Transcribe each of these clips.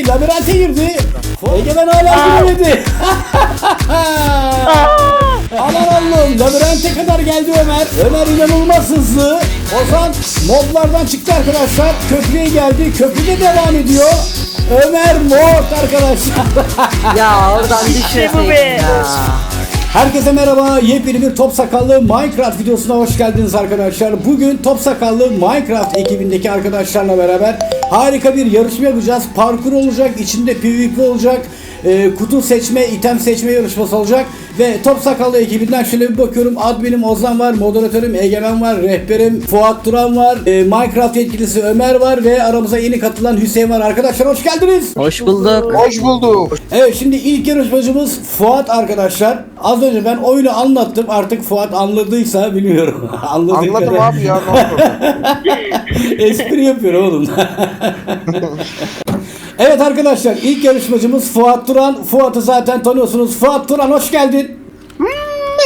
geçti. Labirente girdi. Egemen hala girmedi. Aman Allah'ım labirente kadar geldi Ömer. Ömer inanılmaz hızlı. Ozan modlardan çıktı arkadaşlar. Köprüye geldi. Köprüde devam ediyor. Ömer mod arkadaşlar. Ya oradan İşte bu be. Herkese merhaba. Yepyeni bir Top Sakallı Minecraft videosuna hoş geldiniz arkadaşlar. Bugün Top Sakallı Minecraft ekibindeki arkadaşlarla beraber harika bir yarışma yapacağız. Parkur olacak, içinde PvP olacak. E, kutu seçme, item seçme yarışması olacak. Ve Top Sakallı ekibinden şöyle bir bakıyorum. Adminim Ozan var, moderatörüm Egemen var, rehberim Fuat Duran var, e, Minecraft yetkilisi Ömer var ve aramıza yeni katılan Hüseyin var. Arkadaşlar hoş geldiniz. Hoş bulduk. Hoş bulduk. Evet şimdi ilk yarışmacımız Fuat arkadaşlar. Az önce ben oyunu anlattım. Artık Fuat anladıysa bilmiyorum. Anladığı Anladım kadar. abi ya ne oldu? Espri yapıyor oğlum. evet arkadaşlar ilk yarışmacımız Fuat Turan. Fuat'ı zaten tanıyorsunuz. Fuat Turan hoş geldin.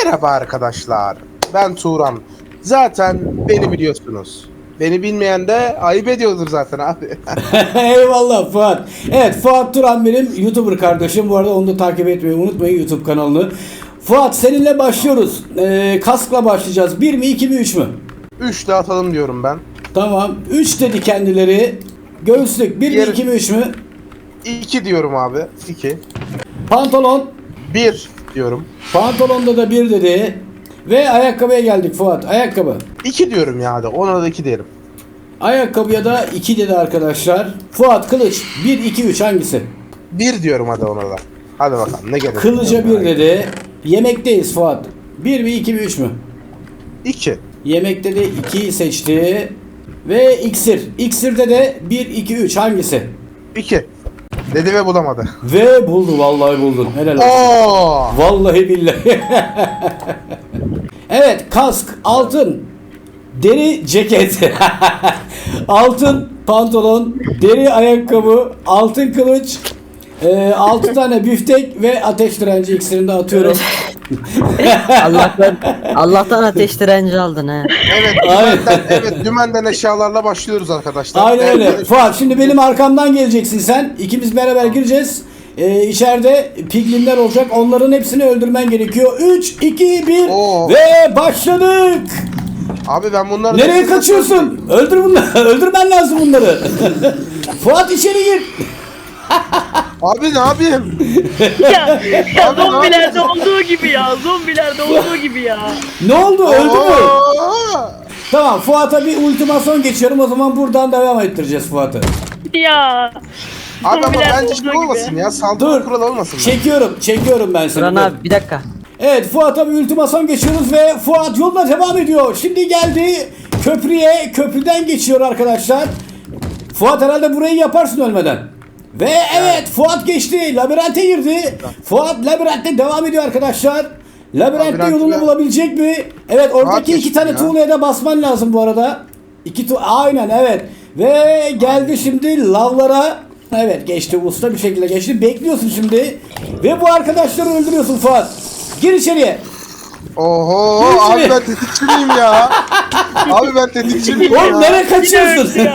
Merhaba arkadaşlar. Ben Turan. Zaten beni biliyorsunuz. Beni bilmeyen de ayıp ediyordur zaten abi. Eyvallah Fuat. Evet Fuat Turan benim YouTuber kardeşim. Bu arada onu da takip etmeyi unutmayın YouTube kanalını. Fuat seninle başlıyoruz. Ee, kaskla başlayacağız. 1 mi 2 mi 3 mü? 3 de atalım diyorum ben. Tamam. 3 dedi kendileri. Göğüslük 1 mi Yarı- 2 mi 3 mü? 2 diyorum abi. 2. Pantolon. 1 diyorum. Pantolonda da 1 dedi. Ve ayakkabıya geldik Fuat. Ayakkabı. 2 diyorum ya hadi. Ona da 2 diyelim. Ayakkabıya da 2 dedi arkadaşlar. Fuat Kılıç 1 2 3 hangisi? 1 diyorum hadi ona da. Hadi bakalım ne gelir. Kılıca 1 dedi. Yemekteyiz Fuat. 1 mi 2 mi 3 mü? 2. Yemekte de 2'yi seçti. Ve iksir. İksirde de 1 2 3 hangisi? 2. Dedi ve bulamadı. Ve buldu vallahi buldun. Helal olsun. Oo! Vallahi billahi. evet kask, altın, deri ceket, altın pantolon, deri ayakkabı, altın kılıç, e, 6 tane büftek ve ateş direnci iksirini de atıyorum. Allah'tan Allah'tan ateş direnci aldın he. Evet, Aynen. dümenden, evet, dümenden eşyalarla başlıyoruz arkadaşlar. Aynen Evet, öyle. Fuat şimdi benim arkamdan geleceksin sen. İkimiz beraber gireceğiz. Ee, içeride piglinler olacak. Onların hepsini öldürmen gerekiyor. 3, 2, 1 Oo. ve başladık. Abi ben bunları... Nereye kaçıyorsun? Öldür bunları. Öldürmen lazım bunları. Fuat içeri gir. Abi ne yapayım? ya, ya Abi zombilerde olduğu gibi ya. Zombilerde olduğu gibi ya. Ne oldu? Öldü mü? Tamam Fuat'a bir ultimasyon geçiyorum. O zaman buradan devam ettireceğiz Fuat'ı. Ya. Abi ama bence olduğu şey olmasın gibi. ya. Saldırı Dur. kuralı olmasın. Çekiyorum. Çekiyorum ben seni. Turan Dur. abi bir dakika. Evet Fuat'a bir ultimasyon geçiyoruz ve Fuat yoluna devam ediyor. Şimdi geldi köprüye. Köprüden geçiyor arkadaşlar. Fuat herhalde burayı yaparsın ölmeden. Ve evet Fuat geçti. Labirente girdi. Fuat labirentte devam ediyor arkadaşlar. Labirentte Labirent yolunu ya. bulabilecek mi? Evet oradaki iki geçti tane ya. tuğlaya da basman lazım bu arada. İki tu aynen evet. Ve geldi şimdi lavlara. Evet geçti usta bir şekilde geçti. Bekliyorsun şimdi. Ve bu arkadaşları öldürüyorsun Fuat. Gir içeriye. Oho abi ben tetikçi miyim ya? abi ben tetikçi miyim Oğlum ya? nereye kaçıyorsun? öldü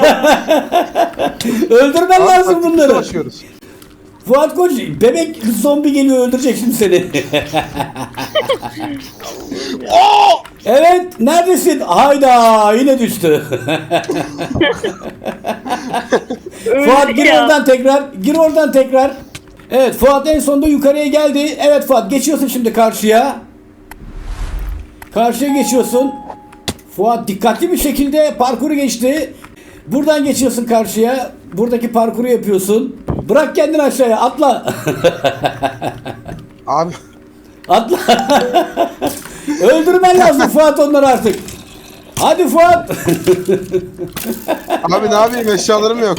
Öldürmen Abi lazım bunları. başlıyoruz. Fuat Koç bebek zombi geliyor öldürecek şimdi seni. evet neredesin? Hayda yine düştü. Fuat gir oradan tekrar. Gir oradan tekrar. Evet Fuat en sonunda yukarıya geldi. Evet Fuat geçiyorsun şimdi karşıya. Karşıya geçiyorsun. Fuat dikkatli bir şekilde parkuru geçti. Buradan geçiyorsun karşıya. Buradaki parkuru yapıyorsun. Bırak kendini aşağıya atla. Abi atla. Öldürmen lazım Fuat onları artık. Hadi Fuat. abi ne yapayım eşyalarım yok.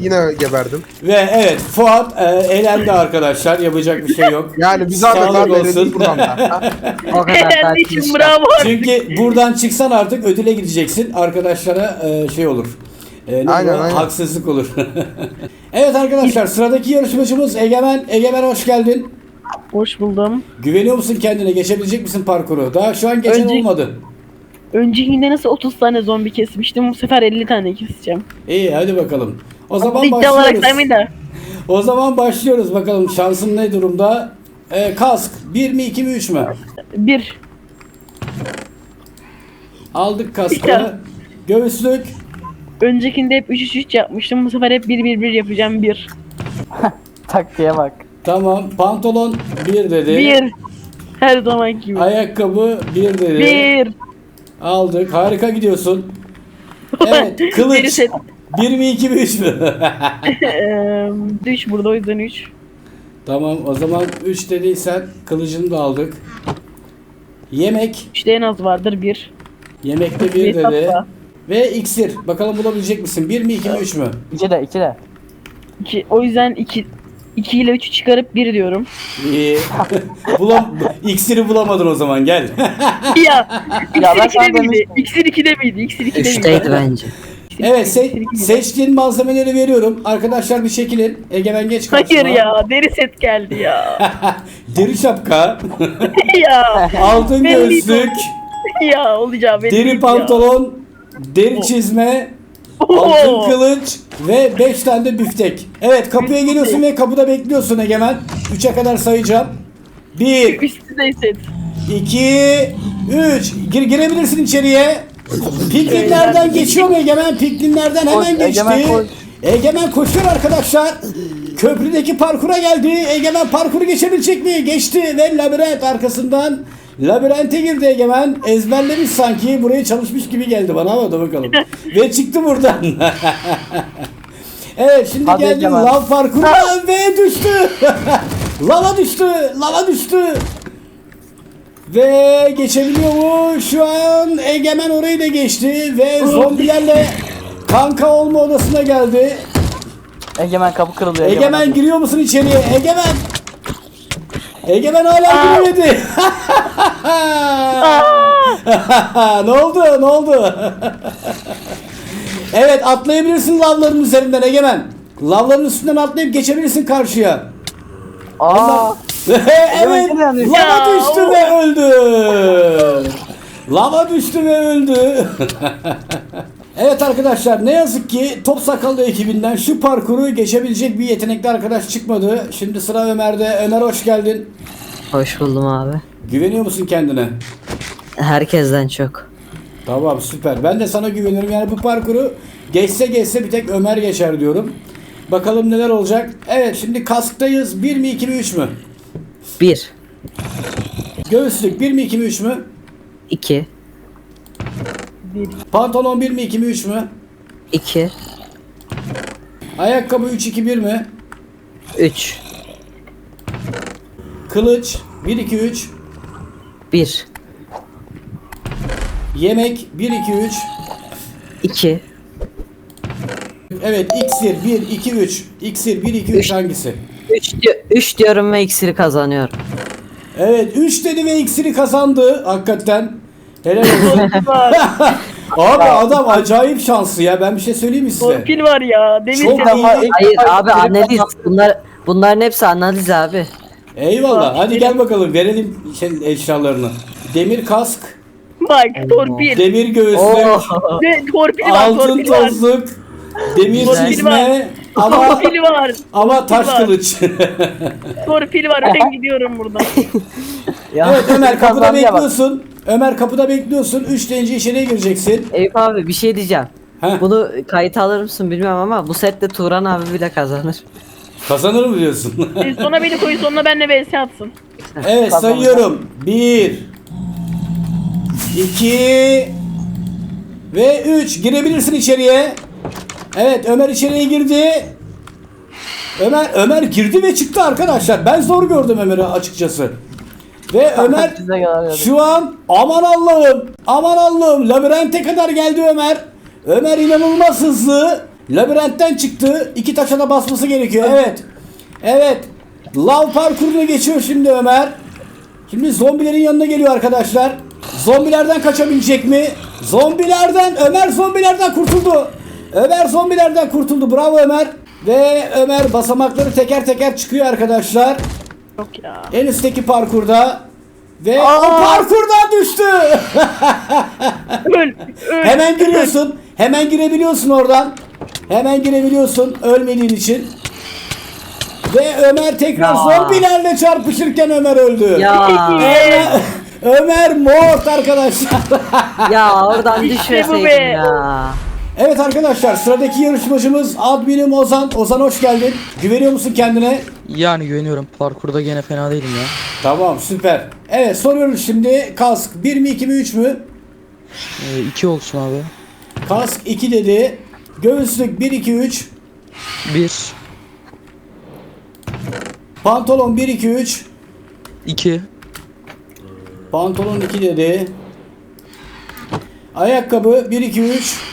Yine geberdim. Ve evet Fuat e, elendi arkadaşlar. Yapacak bir şey yok. Yani bir zahmet Sağlık abi olsun. verelim buradan da. O kadar Eğlendiği takip için bravo. Çünkü buradan çıksan artık ödüle gideceksin. Arkadaşlara e, şey olur. E, ne Aynen, aynen. Haksızlık olur. evet arkadaşlar sıradaki yarışmacımız Egemen. Egemen hoş geldin. Hoş buldum. Güveniyor musun kendine? Geçebilecek misin parkuru? Daha şu an geçen Önce- olmadı. Öncekinde nasıl 30 tane zombi kesmiştim bu sefer 50 tane keseceğim. İyi hadi bakalım. O zaman olarak başlıyoruz. saymayın da. o zaman başlıyoruz bakalım şansın ne durumda? Ee, kask 1 mi 2 mi 3 mü? Bir. Aldık kaskı. İşte. Göğüslük Öncekinde hep 3-3-3 yapmıştım. Bu sefer hep 1-1-1 yapacağım 1. Taktiğe bak. tamam. Pantolon 1 dedi. 1. Her zaman gibi. Ayakkabı 1 dedi. 1. Aldık. Harika gidiyorsun. Evet. Kılıç. Biri set. 1 mi 2 mi 3 mü? Eee, 3 burada o yüzden 3. tamam. O zaman 3 dediysen kılıcını da aldık. Yemek. 3'te en az vardır 1. Yemekte 1 Bir dedi. tatlı. Ve iksir. Bakalım bulabilecek misin? 1 mi 2 mi 3 mü? İki de iki de. 2. O yüzden 2 2 ile 3'ü çıkarıp 1 diyorum. İyi. Bulam iksiri bulamadın o zaman gel. ya. Ya ben İksir sana 2'de miydi? demiştim. İksir 2'de miydi? İksir 2'de miydi? Üçteydi bence. evet se- İksir 2'de. seçtiğin malzemeleri veriyorum. Arkadaşlar bir çekilin. Egemen geç karşıma. Hayır ya deri set geldi ya. Deri şapka, ya. altın Ben gözlük, ya olacağı belli değil deri ya. pantolon, deri çizme, Oo. Altın kılıç ve 5 tane de büftek. Evet kapıya geliyorsun ve kapıda bekliyorsun Egemen. 3'e kadar sayacağım. 1, Üstü de set. 2, 3. Gir girebilirsin içeriye. Piklinlerden geçiyor mu Egemen? Piklinlerden hemen geçti. Egemen koş. Egemen koşuyor arkadaşlar. Köprüdeki parkura geldi. Egemen parkuru geçebilecek mi? Geçti ve labirent arkasından labirente girdi Egemen. Ezberlemiş sanki. Buraya çalışmış gibi geldi bana ama da bakalım. ve çıktı buradan. evet şimdi Hadi geldi Egemen. lav parkuruna ve düştü. lava düştü. Lava düştü. Ve geçebiliyor mu? Şu an Egemen orayı da geçti ve zombilerle kanka olma odasına geldi. Egemen kapı kırılıyor. Egemen giriyor musun içeriye? Egemen! Egemen hala girmedi. ne oldu? Ne oldu? evet atlayabilirsin lavların üzerinden Egemen. Lavların üstünden atlayıp geçebilirsin karşıya. Aa. evet. Lava düştü ve öldü. Lava düştü ve öldü. Evet arkadaşlar ne yazık ki Top Sakallı ekibinden şu parkuru geçebilecek bir yetenekli arkadaş çıkmadı. Şimdi sıra Ömer'de. Ömer hoş geldin. Hoş buldum abi. Güveniyor musun kendine? Herkesten çok. Tamam süper. Ben de sana güveniyorum. Yani bu parkuru geçse geçse bir tek Ömer geçer diyorum. Bakalım neler olacak. Evet şimdi kasktayız. 1 mi 2 mi 3 mü? Bir. Göğüslük 1 mi 2 mi 3 mü? İki, Pantolon 1 mi 2 mi 3 mü? iki, Ayakkabı 3 2 1 mi? üç, Kılıç 1 2 3. bir, Yemek 1 2 3. iki, Evet iksir 1 2 3. İksir 1 2 3 Üç. hangisi? üç, di- üç diyorum ve iksiri kazanıyorum. Evet 3 dedi ve iksiri kazandı hakikaten. Helal olsun. Abi adam acayip şanslı ya ben bir şey söyleyeyim mi size? Torpil var ya. Demir Çok set. iyi. Hayır abi analiz. Bunlar bunların hepsi analiz abi. Eyvallah hadi gel bakalım verelim şey, eşyalarını. Demir kask, Bak torpil. demir göğüslük, Oo. Ve torpil var altın torpil var. tozluk, demir Torpil çizme var. Ama Torpil var. ama taş var. kılıç. Torpil var. Ben gidiyorum buradan. Ya, evet Ömer kapıda kazandıya bak. bekliyorsun. Ömer kapıda bekliyorsun. 3 deyince içeriye gireceksin. Eyüp abi bir şey diyeceğim. Heh, Bunu kayıt alır mısın bilmiyorum ama bu sette Turan abi bile kazanır. kazanır mı diyorsun? E, Sona beni koy sonuna benle vs atsın. evet sayıyorum. 1 2 ve 3 girebilirsin içeriye. Evet Ömer içeriye girdi. Ömer Ömer girdi ve çıktı arkadaşlar. Ben zor gördüm Ömer'i açıkçası. Ve Ömer şu an aman Allah'ım aman Allah'ım labirente kadar geldi Ömer. Ömer inanılmaz hızlı. Labirentten çıktı. İki taşa da basması gerekiyor. Evet. Evet. Lav parkurunu geçiyor şimdi Ömer. Şimdi zombilerin yanına geliyor arkadaşlar. Zombilerden kaçabilecek mi? Zombilerden Ömer zombilerden kurtuldu. Ömer zombilerden kurtuldu. Bravo Ömer. Ve Ömer basamakları teker teker çıkıyor arkadaşlar. Yok ya. En üstteki parkurda ve o parkurdan düştü. Öl. Öl. Hemen giriyorsun. Hemen girebiliyorsun oradan. Hemen girebiliyorsun ölmediğin için. Ve Ömer tekrar Ya. zombilerle çarpışırken Ömer öldü. Ya Ömer, Ömer mort arkadaşlar. ya oradan İşte be. ya. Evet arkadaşlar sıradaki yarışmacımız adminim Ozan. Ozan hoş geldin. Güveniyor musun kendine? Yani güveniyorum. Parkurda gene fena değilim ya. Tamam süper. Evet soruyoruz şimdi kask 1 mi 2 mi 3 mü? Ee, iki olsun abi. Kask 2 dedi. Göğüslük 1 2 3. Bir, Pantolon 1 2 3. iki, Pantolon 2 dedi. Ayakkabı 1 2 3.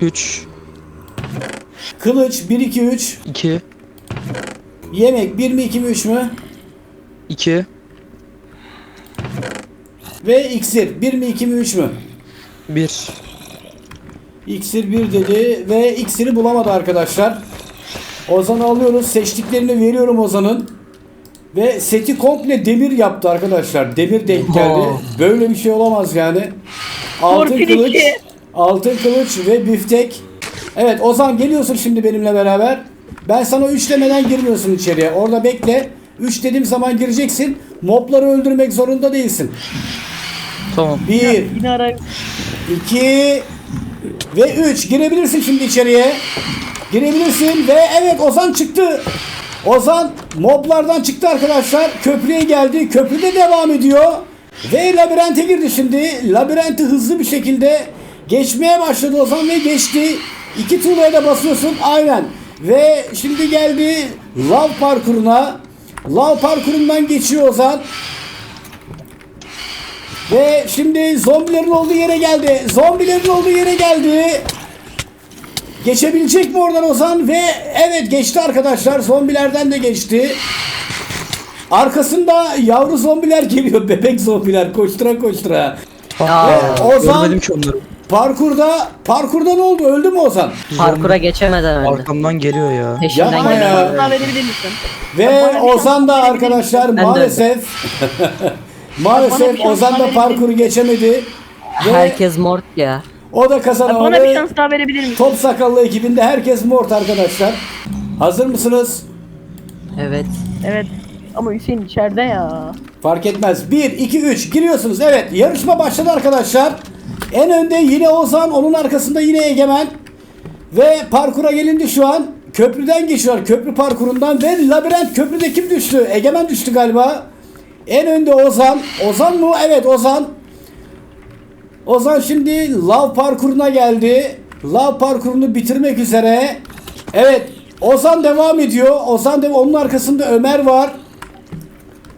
üç, Kılıç 1 2 3. iki, Yemek 1 mi 2 mi 3 mü? iki, Ve iksir 1 mi 2 mi 3 mü? bir. İksir 1 dedi ve iksiri bulamadı arkadaşlar. Ozan'ı alıyoruz. Seçtiklerini veriyorum Ozan'ın. Ve seti komple demir yaptı arkadaşlar. Demir denk geldi. Oh. Böyle bir şey olamaz yani. Altın Torpil kılıç, iki. Altın kılıç ve biftek. Evet Ozan geliyorsun şimdi benimle beraber. Ben sana 3 demeden girmiyorsun içeriye. Orada bekle. 3 dediğim zaman gireceksin. Mobları öldürmek zorunda değilsin. Tamam. 1 Yine ara 2 ve 3 girebilirsin şimdi içeriye. Girebilirsin ve evet Ozan çıktı. Ozan moblardan çıktı arkadaşlar. Köprüye geldi. Köprüde devam ediyor. Ve labirente girdi şimdi. Labirenti hızlı bir şekilde geçmeye başladı Ozan ve geçti. İki tuğlaya da basıyorsun. Aynen. Ve şimdi geldi lav parkuruna. Lav parkurundan geçiyor Ozan. Ve şimdi zombilerin olduğu yere geldi. Zombilerin olduğu yere geldi. Geçebilecek mi oradan Ozan? Ve evet geçti arkadaşlar. Zombilerden de geçti. Arkasında yavru zombiler geliyor. Bebek zombiler koştura koştura. Ve Ozan Görmedim ki onları. Parkurda parkurda ne oldu? Öldü mü Ozan? parkura geçemeden öldü. Arkamdan geliyor ya. Peşinden Yapma ya. geliyor. bana verebilir misin? Ve Ozan da arkadaşlar Ben de maalesef maalesef Bana bir şans Ozan da verebilir parkuru geçemedi. Ve Herkes mort ya. o da kazanamadı. Bana bir şans daha verebilir misin? Top sakallı ekibinde herkes mort arkadaşlar. Hazır mısınız? Evet. Evet. Ama Hüseyin içeride ya. Fark etmez. 1, 2, 3 giriyorsunuz. Evet yarışma başladı arkadaşlar. En önde yine Ozan. Onun arkasında yine Egemen. Ve parkura gelindi şu an. Köprüden geçiyor. Köprü parkurundan ve labirent köprüde kim düştü? Egemen düştü galiba. En önde Ozan. Ozan mı? Evet Ozan. Ozan şimdi lav parkuruna geldi. Lav parkurunu bitirmek üzere. Evet Ozan devam ediyor. Ozan de onun arkasında Ömer var.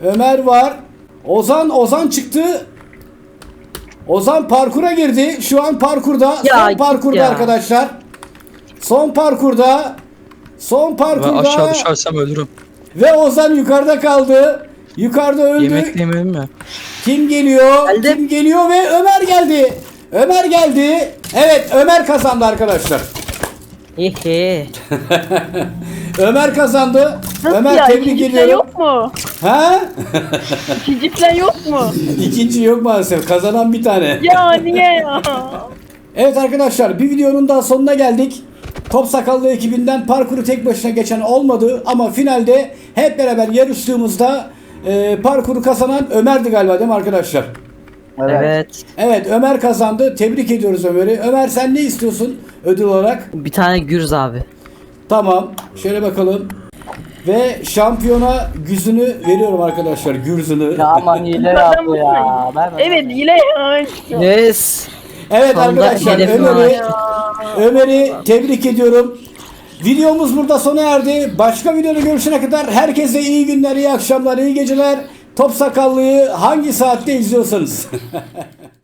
Ömer var. Ozan Ozan çıktı. Ozan parkura girdi. Şu an parkurda. Ya son parkurda ya. arkadaşlar. Son parkurda. Son Ben parkurda. aşağı düşersem ölürüm. Ve Ozan yukarıda kaldı. Yukarıda öldü. Yemek yemedim ya. Kim geliyor? Geldim. Kim geliyor ve Ömer geldi. Ömer geldi. Evet Ömer kazandı arkadaşlar. Hihi. Ömer kazandı. Nasıl Ömer ya? tebrik İkinci ediyorum. yok mu? Ha? İkinci falan yok mu? İkinci yok maalesef. Kazanan bir tane. Ya niye ya? Evet arkadaşlar bir videonun daha sonuna geldik. Top Sakallı ekibinden parkuru tek başına geçen olmadı ama finalde hep beraber yarıştığımızda e, parkuru kazanan Ömer'di galiba değil mi arkadaşlar? Evet. Evet Ömer kazandı. Tebrik ediyoruz Ömer'i. Ömer sen ne istiyorsun ödül olarak? Bir tane gürz abi. Tamam. Şöyle bakalım. Ve şampiyona güzünü veriyorum arkadaşlar. Gürzünü. Ya aman hile yaptı ya. Ben Evet ya. Yes. Evet Sonunda arkadaşlar hedefim Ömer'i. Ömer'i tebrik ediyorum. Videomuz burada sona erdi. Başka videoda görüşene kadar herkese iyi günler, iyi akşamlar, iyi geceler. Top Sakallı'yı hangi saatte izliyorsanız.